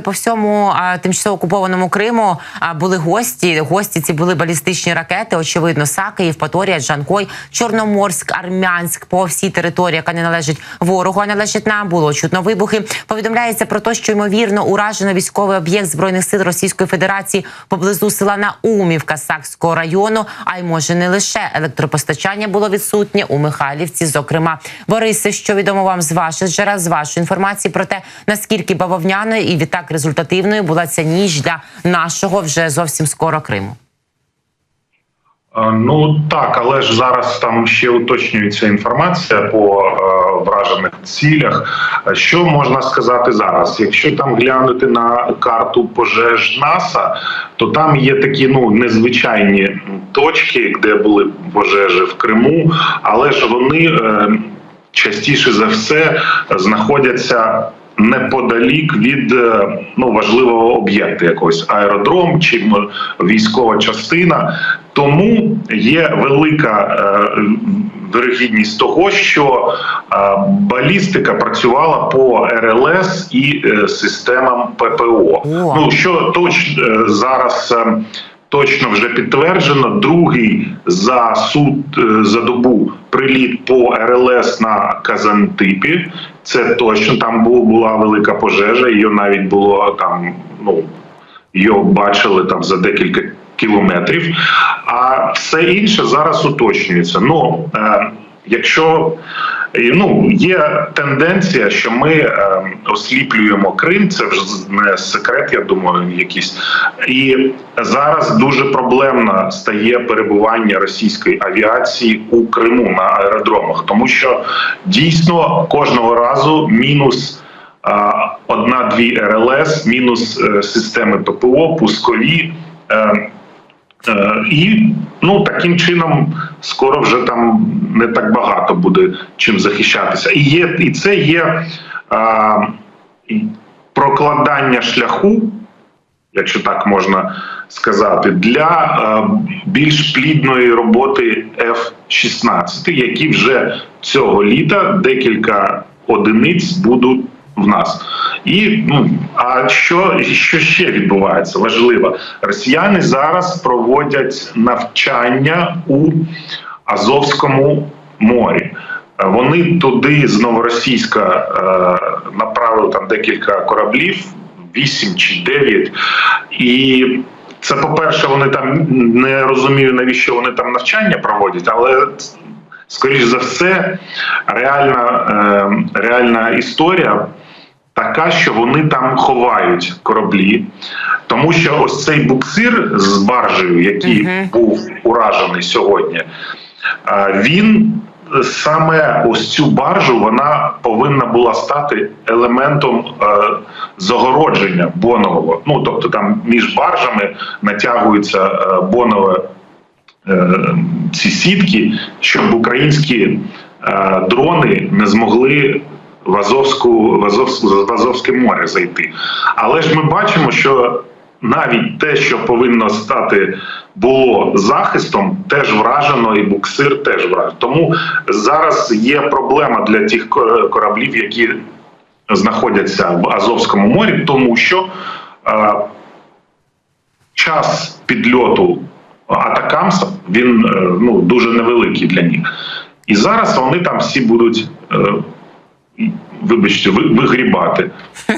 По всьому а, тимчасово окупованому Криму були гості. Гості ці були балістичні ракети. Очевидно, Саки, Євпаторія, Джанкой, Чорноморськ, Армянськ по всій території, яка не належить ворогу, а належить нам. Було чутно вибухи. Повідомляється про те, що ймовірно уражено військовий об'єкт збройних сил Російської Федерації поблизу села Наумівка Сакського району. А й може не лише електропостачання було відсутнє у Михайлівці. Зокрема, Борисе, що відомо вам з ваших джерел, з вашої інформації про те, наскільки бавовняною і відтак результативною була ця ніч для нашого вже зовсім скоро Криму. Е, Ну так, але ж зараз там ще уточнюється інформація по е, вражених цілях. Е, Що можна сказати зараз? Якщо там глянути на карту пожеж НАСА, то там є такі ну незвичайні точки, де були пожежі в Криму, але ж вони е, частіше за все знаходяться. Неподалік від е, ну важливого об'єкту, якогось аеродром чи військова частина, тому є велика е, вирогідність того, що е, балістика працювала по РЛС і е, системам ППО. Ну що точно е, зараз. е, Точно вже підтверджено. Другий за суд е, за добу приліт по РЛС на Казантипі. Це точно там бу- була велика пожежа. Її навіть було там. Ну його бачили там за декілька кілометрів. А все інше зараз уточнюється. Ну е, якщо і, ну є тенденція, що ми е, осліплюємо Крим, це вже не секрет, я думаю, якийсь і зараз дуже проблемно стає перебування російської авіації у Криму на аеродромах, тому що дійсно кожного разу мінус. Одна-дві РЛС, мінус е, системи ППО, пускові. Е, Е, І ну таким чином скоро вже там не так багато буде чим захищатися. І є і це є а, прокладання шляху, якщо так можна сказати, для а, більш плідної роботи F-16, які вже цього літа декілька одиниць будуть в нас. І ну а що, що ще відбувається? Важливо, росіяни зараз проводять навчання у Азовському морі. Вони туди з Новоросійська е, направили там декілька кораблів, вісім чи дев'ять. І це, по-перше, вони там не розумію, навіщо вони там навчання проводять, але скоріш за все, реальна, е, реальна історія така, що вони там ховають кораблі, тому що ось цей буксир з баржею, який Мгм. був уражений сьогодні, е, він саме ось цю баржу вона повинна була стати елементом е, загородження бонового. Ну тобто там між баржами натягується е, бонове е, ці сітки, щоб українські е, дрони не змогли в Азовську в, Азовську, в Азовське море зайти. Але ж ми бачимо, що навіть те, що повинно стати було захистом, теж вражено, і буксир теж вражено. Тому зараз є проблема для тих кораблів, які знаходяться в Азовському морі, тому що е, час підльоту атакамса він е, ну дуже невеликий для них. І зараз вони там всі будуть, е, вибачте, вигрібати.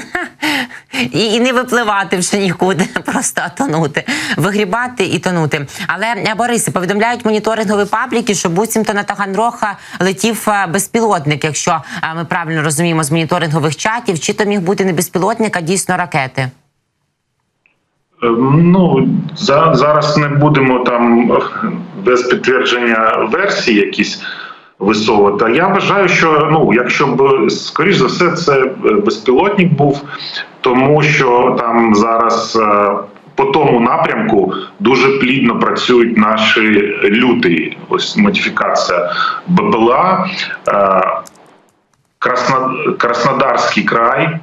І, і не випливати вже нікуди, просто тонути, вигрібати і тонути. Але е, Борисе, повідомляють моніторингові пабліки, що буцімто на Таганроха летів е, безпілотник, якщо е, ми правильно розуміємо з моніторингових чатів, чи то міг бути не безпілотник, а дійсно ракети. Ну за, зараз не будемо там без підтвердження версії якісь висовувати. Я вважаю, що ну, якщо б скоріш за все, це е, безпілотник був, тому що там зараз. е, По тому напрямку дуже плідно працюють наші люти. Ось модифікація БПЛА, е, Красно- Краснодарський край,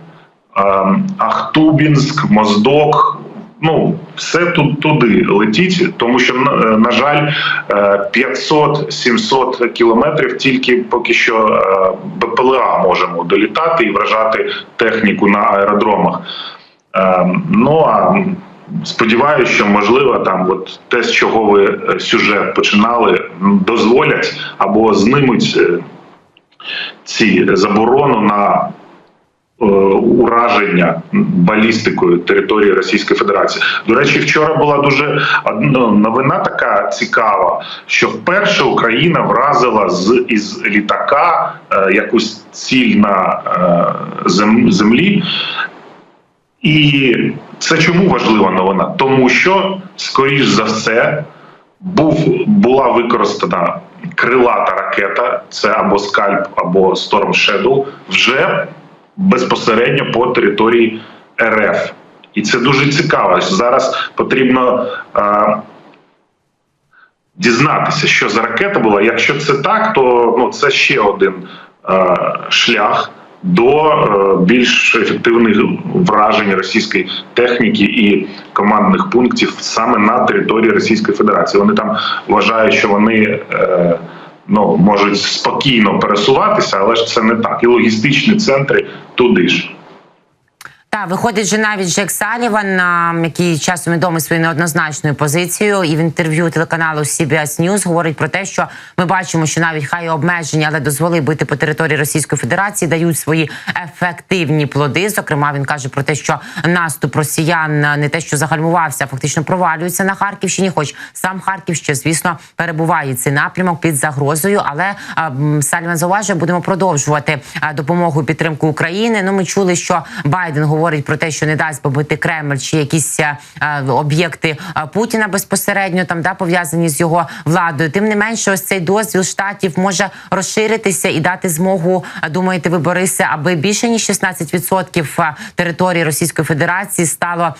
Ахтубінськ, Моздок. Ну, все тут туди летіть, тому що на, на жаль, е, 500-700 кілометрів тільки поки що е, БПЛА можемо долітати і вражати техніку на аеродромах. Ну а сподіваюся, що можливо там, от те, з чого ви е, сюжет починали, дозволять або знимуть е, ці заборону на е, ураження балістикою території Російської Федерації. До речі, вчора була дуже одна новина така цікава, що вперше Україна вразила з із літака е, якусь ціль на е, зем, землі. І це чому важлива новина? Тому що, скоріш за все, був була використана крилата ракета, це або скальп, або Storm Shadow, вже безпосередньо по території РФ. І це дуже цікаво. Зараз потрібно е, дізнатися, що за ракета була. Якщо це так, то ну, це ще один е, шлях до е, більш ефективних вражень російської техніки і командних пунктів саме на території Російської Федерації. Вони там вважають, що вони. Е, Ну, можуть спокійно пересуватися, але ж це не так. І логістичні центри туди ж. Так, виходить же навіть Джек Саліван, який часом відомий своєю неоднозначною позицією, і в інтерв'ю телеканалу CBS News говорить про те, що ми бачимо, що навіть хай обмеження, але дозволи бити по території Російської Федерації дають свої ефективні плоди. Зокрема, він каже про те, що наступ росіян не те, що загальмувався, а фактично провалюється на Харківщині. Хоч сам Харків ще, звісно, перебуває цей напрямок під загрозою. Але Саліван зауважує, будемо продовжувати допомогу і підтримку України. Ну, ми чули, що Байден говорить про те, що не дасть побити Кремль чи якісь е, е, об'єкти е, Путіна безпосередньо там да пов'язані з його владою. Тим не менше, ось цей дозвіл штатів може розширитися і дати змогу. Думаєте, ви Борисе, аби більше ніж 16% е, території Російської Федерації стало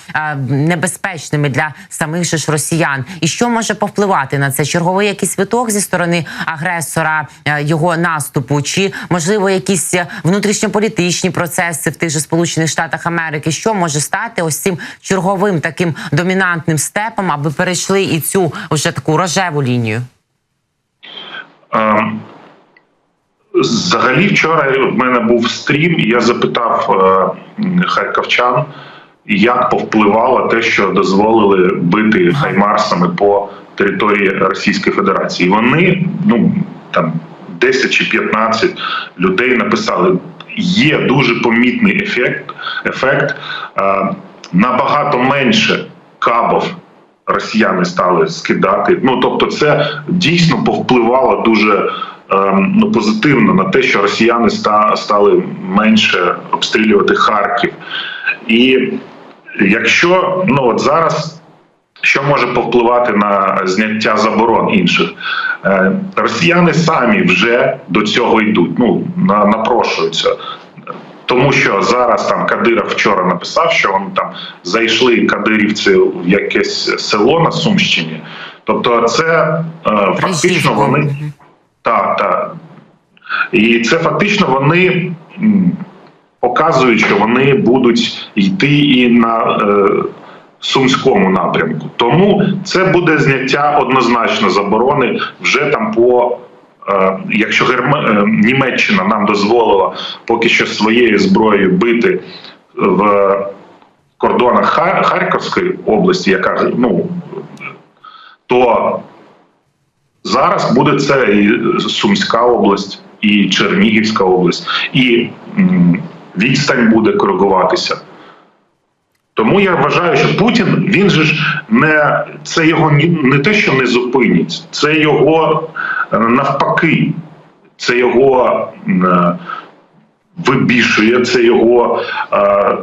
небезпечними для самих же ж росіян. І що може повпливати на це? Черговий якийсь виток зі сторони агресора його наступу, чи можливо якісь внутрішньополітичні процеси в тих же Сполучених Штатах Америки, що може стати ось цим черговим таким домінантним степом, аби перейшли і цю вже таку рожеву лінію? Ем, Взагалі, вчора в мене був стрім, і я запитав е, харківчан, як повпливало те, що дозволили бити хаймарсами по території Російської Федерації. Вони ну там 10 чи 15 людей написали: є дуже помітний ефект, ефект е, набагато менше кабов росіяни стали скидати. Ну тобто, це дійсно повпливало дуже ем, ну, позитивно на те, що росіяни ста- стали менше обстрілювати Харків. І якщо ну от зараз. Що може повпливати на зняття заборон інших? Е, Росіяни самі вже до цього йдуть. Ну напрошуються. Тому що зараз там Кадиров вчора написав, що вони там зайшли кадирівці в якесь село на Сумщині. Тобто, це е, фактично вони так, так. І це фактично вони показують, що вони будуть йти і на е, сумському напрямку. Тому це буде зняття однозначно заборони вже там по. е, Якщо Герма... е, Німеччина нам дозволила поки що своєю зброєю бити в кордонах Харківської області, яка ну то зараз буде це і Сумська область, і Чернігівська область, і відстань буде коригуватися. Тому я вважаю, що Путін він же ж не це його не те, що не зупинить, це його е, навпаки, це його е, вибішує, це його. е,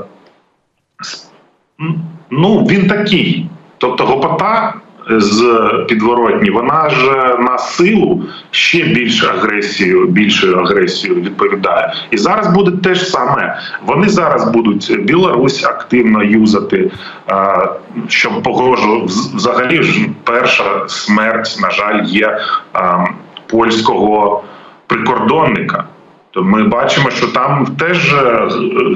Ну, він такий. Тобто гопота з підворотні, вона ж на силу ще більш агресію, більшою агресією відповідає. І зараз буде те ж саме. Вони зараз будуть Білорусь активно юзати, е, щоб погрожувати. Взагалі ж перша смерть, на жаль, є е, польського прикордонника. То ми бачимо, що там теж е,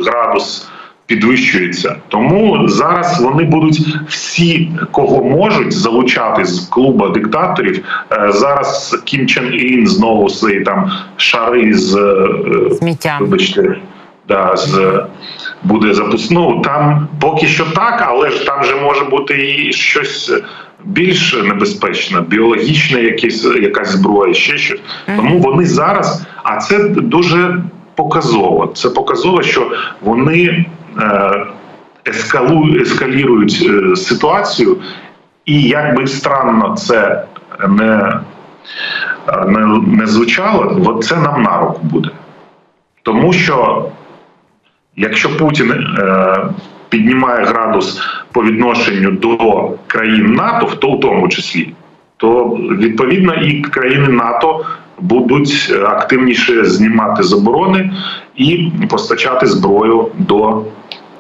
градус підвищується. Тому зараз вони будуть всі, кого можуть залучати з клуба диктаторів. Е, Зараз Кім Чен Ін знову свої там шари з е, Сміття. вибачте, да, з буде запуск. Ну там поки що так, але ж там же може бути і щось більш небезпечне, біологічне, якесь якась зброя, ще щось. Тому вони зараз, а це дуже показово. Це показово, що вони е, ескалу, ескалірують е, ситуацію, і як би странно це не, е, не, не звучало, от це нам на руку буде. Тому що якщо Путін е, піднімає градус по відношенню до країн НАТО, то в тому числі, то відповідно і країни НАТО будуть е, активніше знімати заборони і постачати зброю до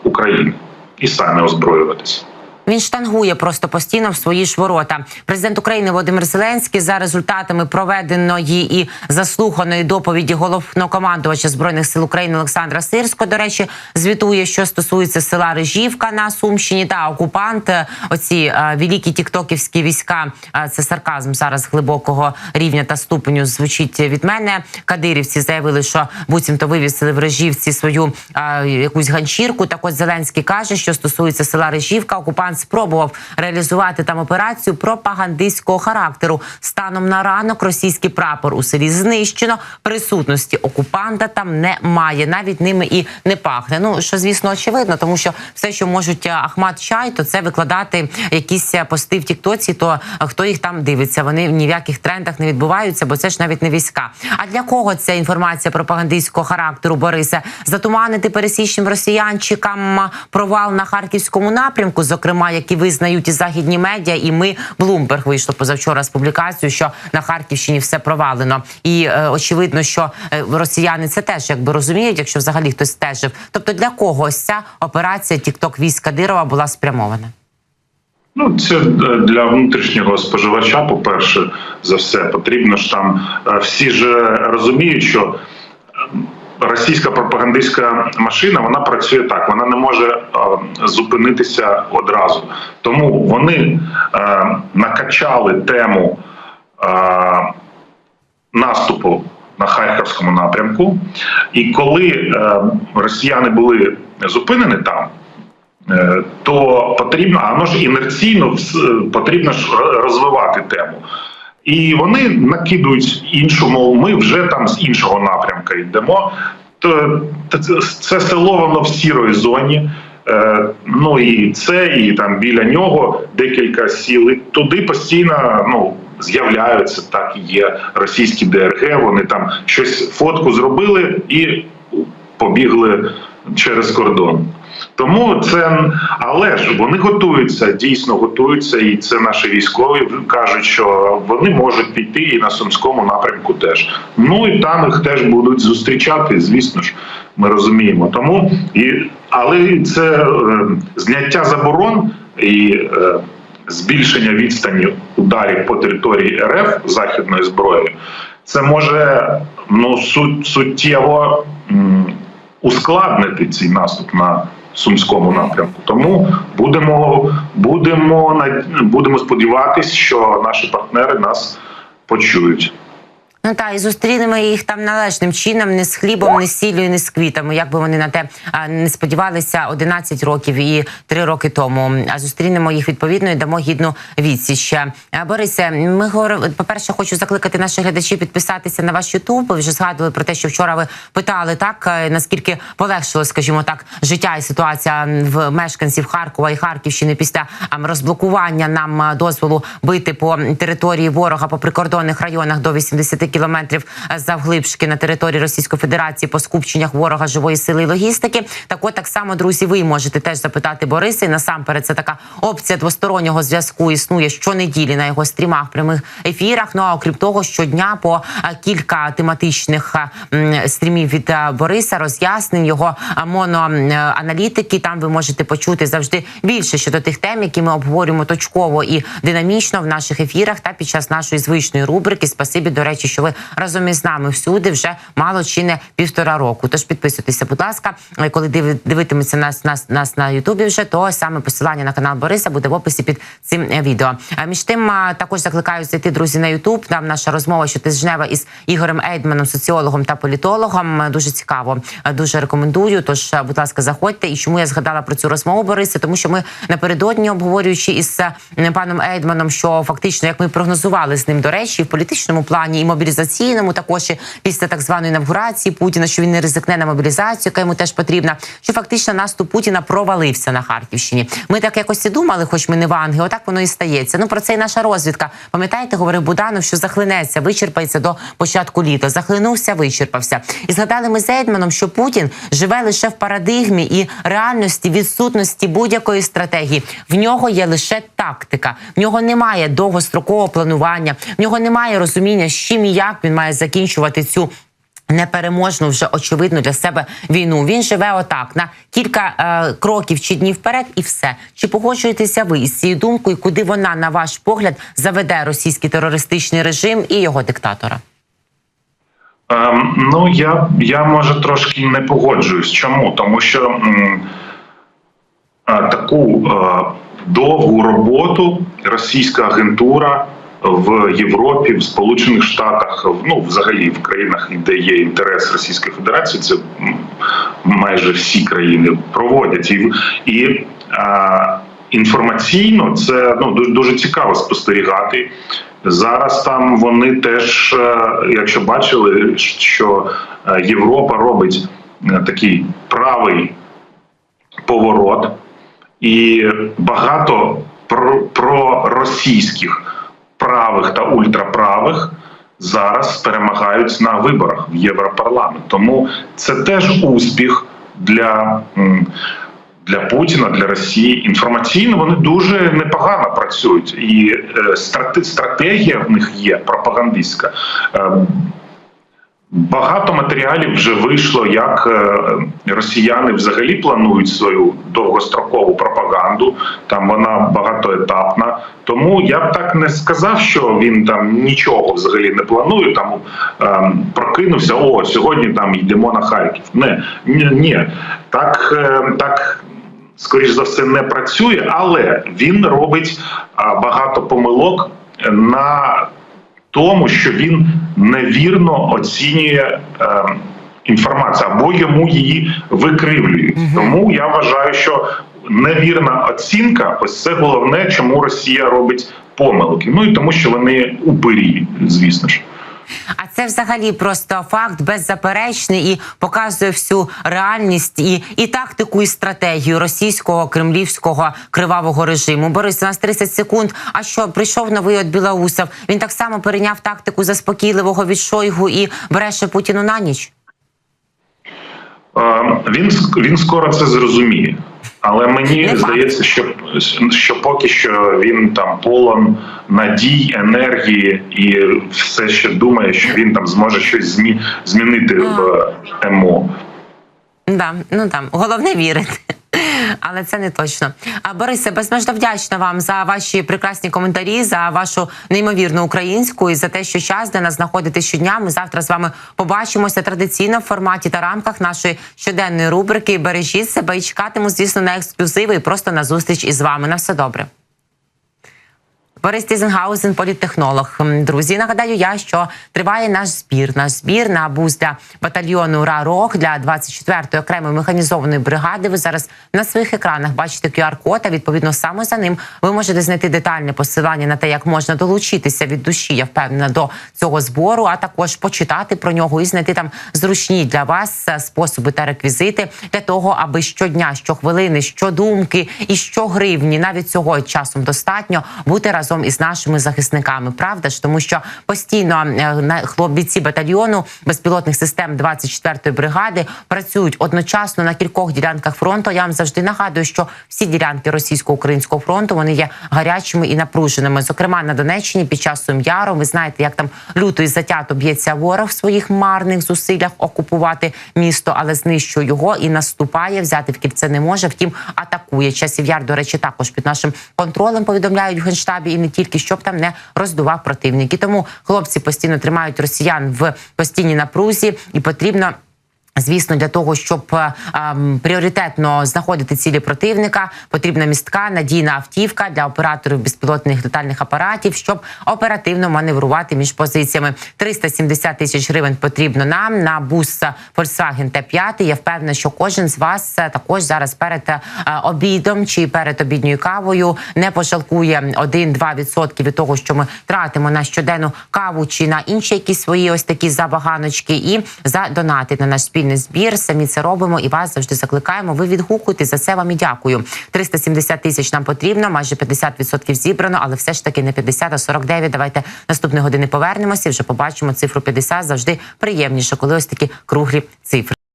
України і самі озброюватися. Він штангує просто постійно в свої ж ворота. Президент України Володимир Зеленський за результатами проведеної і заслуханої доповіді головнокомандувача збройних сил України Олександра Сирського, до речі, звітує, що стосується села Режівка на Сумщині та окупант. Оці е, великі тіктоківські війська. е, це сарказм зараз глибокого рівня та ступеню звучить від мене. Кадирівці заявили, що буцімто вивісили в Режівці свою е, якусь ганчірку. Так от Зеленський каже, що стосується села Режівка, окупант спробував реалізувати там операцію пропагандистського характеру. Станом на ранок російський прапор у селі знищено. Присутності окупанта там немає, навіть ними і не пахне. Ну що звісно очевидно, тому що все, що можуть е, Ахмат Чай, то це викладати якісь е, пости в Тіктоці. То е, хто їх там дивиться? Вони ні в яких трендах не відбуваються, бо це ж навіть не війська. А для кого ця інформація пропагандистського характеру Бориса? Затуманити пересічним росіянчикам провал на харківському напрямку, зокрема, які визнають і західні медіа, і ми Блумберг вийшло позавчора з публікацією, що на Харківщині все провалено, і е, очевидно, що е, росіяни це теж якби розуміють, якщо взагалі хтось стежив. Тобто для когось ця операція Тікток військ Кадирова була спрямована? Ну, це е, для внутрішнього споживача, по-перше, за все потрібно ж там е, всі ж розуміють, що е, російська пропагандистська машина вона працює так, вона не може е, зупинитися одразу. Тому вони е, накачали тему е, наступу на Харківському напрямку, і коли росіяни були зупинені там. То потрібно, а воно ж інерційно потрібно ж розвивати тему. І вони накидують іншу, мов ми вже там з іншого напрямка йдемо. Це, село воно в сірої зоні. Е, ну і це, і там біля нього декілька сіл. І туди постійно ну, з'являються так є російські ДРГ. Вони там щось фотку зробили і побігли через кордон. Тому це але ж вони готуються, дійсно готуються, і це наші військові кажуть, що вони можуть піти і на сумському напрямку теж. Ну і там їх теж будуть зустрічати. Звісно ж, ми розуміємо. Тому і але це е, зняття заборон і е, збільшення відстані ударів по території РФ західною зброєю. Це може ну сут, суттєво ускладнити цей наступ на сумському напрямку. Тому будемо, будемо, будемо сподіватися, що наші партнери нас почують. Ну та і зустрінемо їх там належним чином, не з хлібом, не з сіллю, не з квітами. Як би вони на те не сподівалися 11 років і 3 роки тому. А зустрінемо їх відповідно і дамо гідну відсіч. Борисе, ми. По перше, хочу закликати наших глядачів підписатися на ваш Ютуб. Ви вже згадували про те, що вчора ви питали так, е, наскільки полегшило, скажімо так, життя і ситуація в мешканців Харкова і Харківщини після розблокування нам дозволу бити по території ворога по прикордонних районах до 80 кілометрів завглибшки на території Російської Федерації по скупченнях ворога живої сили і логістики. Так, от так само, друзі, ви можете теж запитати Бориса. І насамперед це така опція двостороннього зв'язку існує щонеділі на його стрімах, прямих ефірах. Ну а окрім того, щодня по кілька тематичних стрімів від Бориса, роз'яснень його моноаналітики. Там ви можете почути завжди більше щодо тих тем, які ми обговорюємо точково і динамічно в наших ефірах та під час нашої звичної рубрики. Спасибі, до речі, що ви ви разом із нами всюди вже мало чи не півтора року. Тож підписуйтеся, будь ласка, Е, коли диви- дивитиметься нас, нас, нас на Ютубі вже, то саме посилання на канал Бориса буде в описі під цим е, відео. А між тим також закликаю зайти, друзі, на Ютуб. Там наша розмова, що ти з Женева із Ігорем Ейдманом, соціологом та політологом. Е, Дуже цікаво, Е, дуже рекомендую. Тож, е, будь ласка, заходьте. І чому я згадала про цю розмову Бориса? Тому що ми напередодні обговорюючи із е, паном Ейдманом, що фактично, як ми прогнозували з ним, до речі, в політичному плані і мобілізаційному, також і після так званої інавгурації Путіна, що він не ризикне на мобілізацію, яка йому теж потрібна. Що фактично наступ Путіна провалився на Харківщині. Ми так якось і думали, хоч ми не ванги, отак воно і стається. Ну про це і наша розвідка. Пам'ятаєте, говорив Буданов, що захлинеться, вичерпається до початку літа. Захлинувся, вичерпався. І згадали ми з Ейдманом, що Путін живе лише в парадигмі і реальності відсутності будь-якої стратегії. В нього є лише тактика. В нього немає довгострокового планування, в нього немає розуміння, з чим і як він має закінчувати цю. Непереможну вже очевидно для себе війну. Він живе отак на кілька е, кроків чи днів вперед, і все. Чи погоджуєтеся ви із цією думкою, куди вона, на ваш погляд, заведе російський терористичний режим і його диктатора? Ем, ну я, я може трошки не погоджуюсь. Чому? Тому що м, е, таку е, довгу роботу російська агентура в Європі, в Сполучених Штатах, ну взагалі в країнах, де є інтерес Російської Федерації, це майже всі країни проводять і, і е, інформаційно це ну дуже, дуже цікаво спостерігати. Зараз там вони теж, е, якщо бачили, що е, Європа робить е, такий правий поворот, і багато про, проросійських правих та ультраправих зараз перемагають на виборах в Європарламент. Тому це теж успіх для. Для Путіна, для Росії інформаційно вони дуже непогано працюють, і е, стратегія в них є пропагандистська. Е, Багато матеріалів вже вийшло, як е, росіяни взагалі планують свою довгострокову пропаганду. Там вона багатоетапна. Тому я б так не сказав, що він там нічого взагалі не планує. Там е, прокинувся. О, сьогодні там йдемо на Харків. Не ні, ні. так, е, так. Скоріш за все не працює, але він робить багато помилок на тому, що він невірно оцінює е, інформацію або йому її викривлюють. Тому я вважаю, що невірна оцінка ось це головне, чому Росія робить помилки. Ну і тому, що вони упирі, звісно ж. А це взагалі просто факт беззаперечний і показує всю реальність і, і тактику, і стратегію російського кремлівського кривавого режиму. Борис, у нас 30 секунд. А що прийшов новий от Білоусов? Він так само перейняв тактику заспокійливого від Шойгу і бреше Путіну на ніч. Він він скоро це зрозуміє. Але мені здається, що, що поки що він там полон надій, енергії і все ще думає, що він там зможе щось змі, змінити в МО. Да, ну там головне вірити. Але це не точно. А Борисе, безмежно вдячна вам за ваші прекрасні коментарі, за вашу неймовірну українську і за те, що час для нас знаходити щодня. Ми завтра з вами побачимося традиційно в форматі та рамках нашої щоденної рубрики. Бережіть себе і чекатиму, звісно, на ексклюзиви і просто на зустріч із вами. На все добре. Борис Тізенгаузен, політтехнолог. Друзі, нагадаю я, що триває наш збір. Наш збір на для батальйону «Ура Рог» для 24-ї окремої механізованої бригади. Ви зараз на своїх екранах бачите QR-код, а відповідно саме за ним ви можете знайти детальне посилання на те, як можна долучитися від душі. Я впевнена до цього збору, а також почитати про нього і знайти там зручні для вас е, способи та реквізити для того, аби щодня, щохвилини, щодумки і щогривні, навіть цього часом достатньо бути разом із нашими захисниками. Правда ж, тому що постійно е, на хлопці батальйону безпілотних систем 24-ї бригади працюють одночасно на кількох ділянках фронту. Я вам завжди нагадую, що всі ділянки російсько-українського фронту вони є гарячими і напруженими. Зокрема, на Донеччині під час Сум'яру. Ви знаєте, як там люто і затято б'ється ворог в своїх марних зусиллях окупувати місто, але знищує його і наступає. Взяти в кільце не може. Втім, атакує часів яр. До речі, також під нашим контролем повідомляють в генштабі. І не тільки щоб там не роздував противник. І тому хлопці постійно тримають росіян в постійній напрузі, і потрібно. Звісно, для того, щоб е, ем, пріоритетно знаходити цілі противника, потрібна містка, надійна автівка для операторів безпілотних летальних апаратів, щоб оперативно маневрувати між позиціями. 370 тисяч гривень потрібно нам на бус Volkswagen T5. Я впевнена, що кожен з вас е, також зараз перед е, обідом чи перед обідньою кавою не пожалкує 1-2% від того, що ми тратимо на щоденну каву чи на інші якісь свої ось такі забаганочки, і задонатить на наш спільний збір. Самі це робимо і вас завжди закликаємо. Ви відгукуєте за це вам і дякую. 370 тисяч нам потрібно, майже 50% зібрано, але все ж таки не 50, а 49. Давайте наступної години повернемося. і Вже побачимо цифру 50. Завжди приємніше, коли ось такі круглі цифри.